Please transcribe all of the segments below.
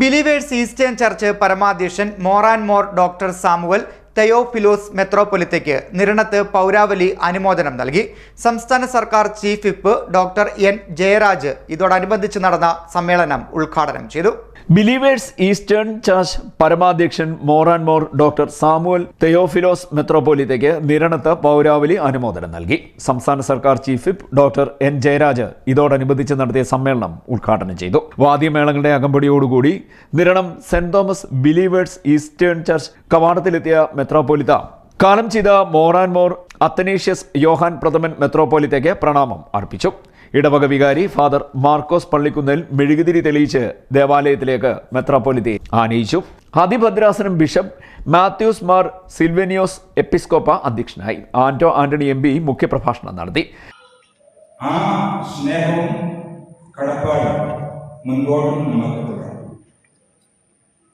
Believers Eastern Church പരമാധ്യക്ഷൻ Moran Mor doctor Samuel Theophilos മെത്രോപൊലിത്തയ്ക്ക് നിരണത്ത് പൗരാവലി അനുമോദനം നൽകി. സംസ്ഥാന സർക്കാർ chief whip doctor N Jayaraj ഇതോടനുബന്ധിച്ച് നടന്ന സമ്മേളനം ഉദ്ഘാടനം ചെയ്തു. Believers Eastern Church പരമാധ്യക്ഷൻ and Mor doctor Samuel Theophilos മെത്രോപോലിത്തയ്ക്ക് നിരണത്ത് പൗരാവലി അനുമോദനം നൽകി. സംസ്ഥാന സർക്കാർ chief whip doctor N Jayaraj ഇതോടനുബന്ധിച്ച് നടത്തിയ സമ്മേളനം ഉദ്ഘാടനം ചെയ്തു. വാദ്യമേളങ്ങളുടെ അകമ്പടിയോടുകൂടി Niranam Saint Thomas Believers Eastern Church കവാടത്തിലെത്തിയ മെത്രോപോലിത്ത കാലം ചെയ്ത ആൻഡ് മോർ അത്തനേഷ്യസ് യോഹാൻ പ്രഥമൻ മെത്രോപോലിത്തയ്ക്ക് പ്രണാമം അർപ്പിച്ചു. ഇടവക വികാരി ഫാദർ മാർക്കോസ് പള്ളിക്കുന്നിൽ മെഴുകുതിരി തെളിയിച്ച് ദേവാലയത്തിലേക്ക് മെത്രാപ്പൊലിത്തി ആനയിച്ചു. അതിഭദ്രാസനം ബിഷപ്പ് മാത്യൂസ് മാർ സിൽവനിയോസ് എപ്പിസ്കോപ്പ അധ്യക്ഷനായി. ആന്റോ ആന്റണി എം പി മുഖ്യപ്രഭാഷണം നടത്തി. ആ സ്നേഹവും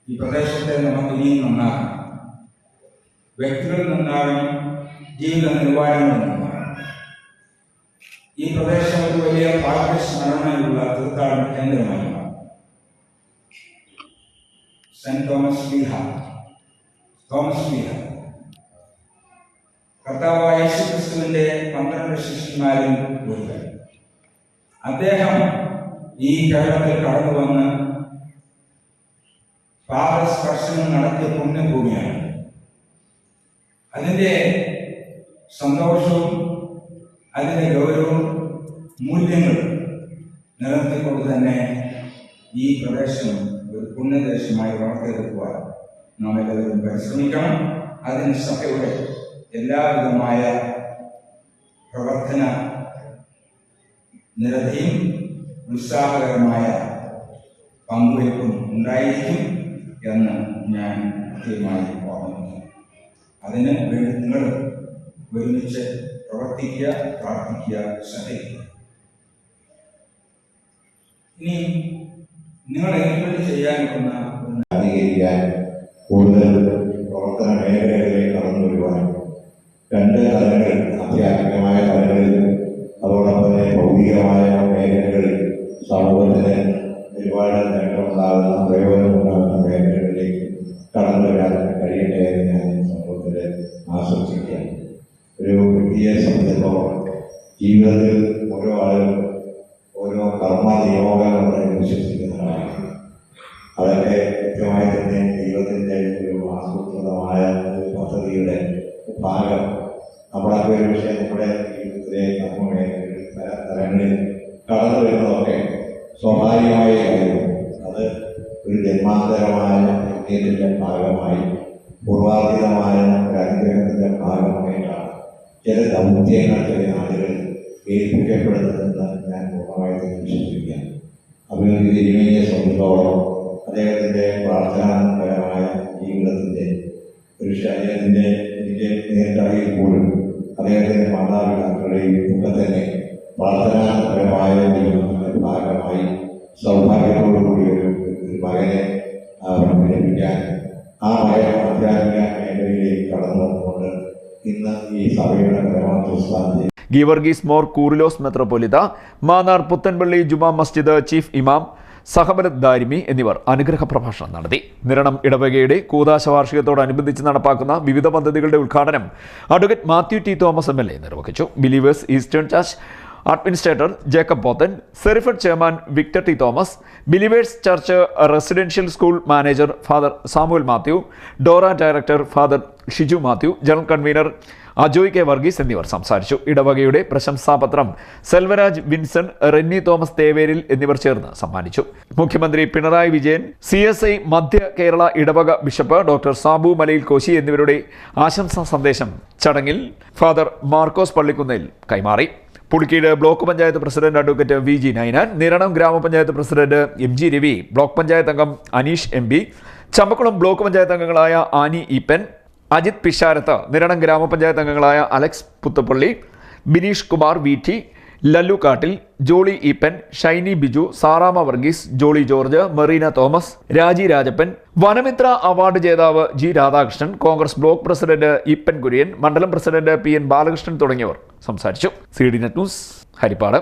ഈ പ്രദേശത്തെ നമുക്ക് ഇനിയും നന്നാക്കാം. വ്യക്തികൾ നന്നാകണം ജീവിത നന്നാകണം ഈ പ്രദേശം ഒരു വലിയ ഭാഗ്യസ്മരണയുള്ള തീർത്ഥാടന കേന്ദ്രമായി. സെന്റ് തോമസ് ലീഹ തോമസ് ലീഹ കർത്താവായ യേശുക്രിസ്തുവിന്റെ പന്ത്രണ്ട് ശിഷ്യന്മാരിൽ ഒരുവൻ. അദ്ദേഹം ഈ കേരളത്തിൽ കടന്നു വന്ന് പാദസ്പർശനം നടത്തിയ പുണ്യഭൂമിയാണ്. അതിന്റെ സന്തോഷവും അതിന്റെ ഗൗരവവും മൂല്യങ്ങളും നിലനിർത്തിക്കൊണ്ട് തന്നെ ഈ പ്രദേശം ഒരു പുണ്യദേശമായി വളർത്തിയെടുക്കുവാൻ നാം എല്ലാവരും പരിശ്രമിക്കണം. അതിന് സഭയുടെ എല്ലാവിധമായ പ്രവർത്തന നിരതിയും ഉത്സാഹകരമായ പങ്കുവയ്പ്പും ഉണ്ടായിരിക്കും എന്ന് ഞാൻ കൃത്യമായി ഓർമ്മിക്കുന്നു. അതിന് വേണ്ടി നിങ്ങൾ ഒരുമിച്ച് പ്രവർത്തിക്കുക പ്രാർത്ഥിക്കുക ശ്രദ്ധിക്കുക. ഇനി നിങ്ങൾ എങ്ങനെ ചെയ്യാൻ ഒന്ന് അധികരിക്കാൻ കൂടുതൽ പ്രവർത്തന മേഖലകളിലേക്ക് കടന്നു വരുവാൻ രണ്ട് തലങ്ങളിൽ ആധ്യാത്മികമായ തലങ്ങളിൽ അതോടൊപ്പം തന്നെ ഭൗതികമായ മേഖലകളിൽ സമൂഹത്തിന് ഒരുപാട് നേട്ടമുണ്ടാകുന്ന പ്രയോജനമുണ്ടാകുന്ന മേഖലകളിലേക്ക് കടന്നു വരാൻ കഴിയട്ടെ എന്ന് ഞാൻ സമൂഹത്തിൽ ആശംസിക്കുകയാണ്. ഒരു വ്യക്തിയെ സംബന്ധിച്ചിടത്തോളം ജീവിതത്തിൽ ഓരോ ആളുകൾ ഓരോ കർമ്മ നിയോഗങ്ങളെ വിശ്വസിക്കുന്നതാണ് അതൊക്കെ കൃത്യമായി തന്നെ ദൈവത്തിന്റെ ഒരു ആസൂത്രിതമായ ഒരു പദ്ധതിയുടെ ഭാഗം. നമ്മളൊക്കെ ഒരു പക്ഷേ നമ്മുടെ ജീവിതത്തിലെ നമ്മുടെ പല തലങ്ങളിൽ കടന്നു വരുന്നതൊക്കെ സ്വാഭാവികമായ കാര്യമാണ് അത് ഒരു ജന്മാന്തരമായ യജ്ഞത്തിന്റെ ഭാഗമായി പൂർവാധികമായ ഒരു അനുഗ്രഹത്തിന്റെ ഭാഗമായിട്ടാണ് ചില ദൗത്യങ്ങൾ ചില ആളുകൾ ഏൽപ്പിക്കപ്പെടുന്നതെന്ന് ഞാൻ പൂർണമായിട്ട് വിശ്വസിക്കുകയാണ്. അഭിവൃദ്ധി തിരുമേനിയെ സംബന്ധിച്ചോളം അദ്ദേഹത്തിന്റെ പ്രാർത്ഥനാപരമായ ജീവിതത്തിന്റെ ഒരു അദ്ദേഹത്തിന്റെ എനിക്ക് നേരിട്ടറിയിൽ പോലും അദ്ദേഹത്തിന്റെ മാതാപിതാക്കളുടെയും ഒക്കെ തന്നെ പ്രാർത്ഥനാപരമായ ജീവിതത്തിന്റെ ഭാഗമായി സൗഭാഗ്യത്തോടുകൂടി ഒരു ഒരു മകനെ അവർ ലഭിക്കാൻ ആ മകൻ ആധ്യാത്മിക മേഖലയിലേക്ക് കടന്നു വന്നുകൊണ്ട് ഇന്ന് ഈ സഭയുടെ പരമാത്മസ്ഥാനത്ത് ഗീവർഗീസ് മോർ കൂറിലോസ് മെത്രോപൊലിത മാന്നാർ പുത്തൻപള്ളി ജുമാ മസ്ജിദ് ചീഫ് ഇമാം സഹബരത് ദാരിമി എന്നിവർ അനുഗ്രഹ പ്രഭാഷണം നടത്തി. നിരണം ഇടവകയുടെ കൂതാശ വാർഷികത്തോടനുബന്ധിച്ച് നടപ്പാക്കുന്ന വിവിധ പദ്ധതികളുടെ ഉദ്ഘാടനം advocate Mathew T Thomas M L A നിർവഹിച്ചു. Believers Eastern Church administrator Jacob Pothen സെറിഫഡ് chairman Victor T Thomas Believers Church residential school manager Father Samuel Mathew Dora director Father Shiju Mathew general convener Ajoy K Varghese എന്നിവർ സംസാരിച്ചു. ഇടവകയുടെ പ്രശംസാപത്രം Selvaraj Vinson Renny Thomas Theveril എന്നിവർ ചേർന്ന് സമ്മാനിച്ചു. മുഖ്യമന്ത്രി Pinarayi Vijayan C S I മധ്യ കേരള ഇടവക bishop doctor Sabu മലയിൽ കോശി എന്നിവരുടെ ആശംസാ സന്ദേശം ചടങ്ങിൽ ഫാദർ മാർക്കോസ് പള്ളിക്കുന്നേൽ കൈമാറി. Pulikeezhu block panchayat president advocate V G Nainan Niranam grama panchayat president M G Ravi block panchayat അംഗം Aneesh M P Champakulam block panchayat അംഗങ്ങളായ ആനി ഈപ്പൻ അജിത് പിഷാരത്ത് നിരണം ഗ്രാമപഞ്ചായത്ത് അംഗങ്ങളായ Alex Puthappally Bineesh Kumar V T Lallu Kattil Jolly Eapen Shiny Biju Sarama Varghese Jolly George Merina Thomas Raji Rajappan Vanamitra award ജേതാവ് G Radhakrishnan Congress block president Eapen Kurian മണ്ഡലം president P N Balakrishnan തുടങ്ങിയവർ സംസാരിച്ചു. C D net news Haripad.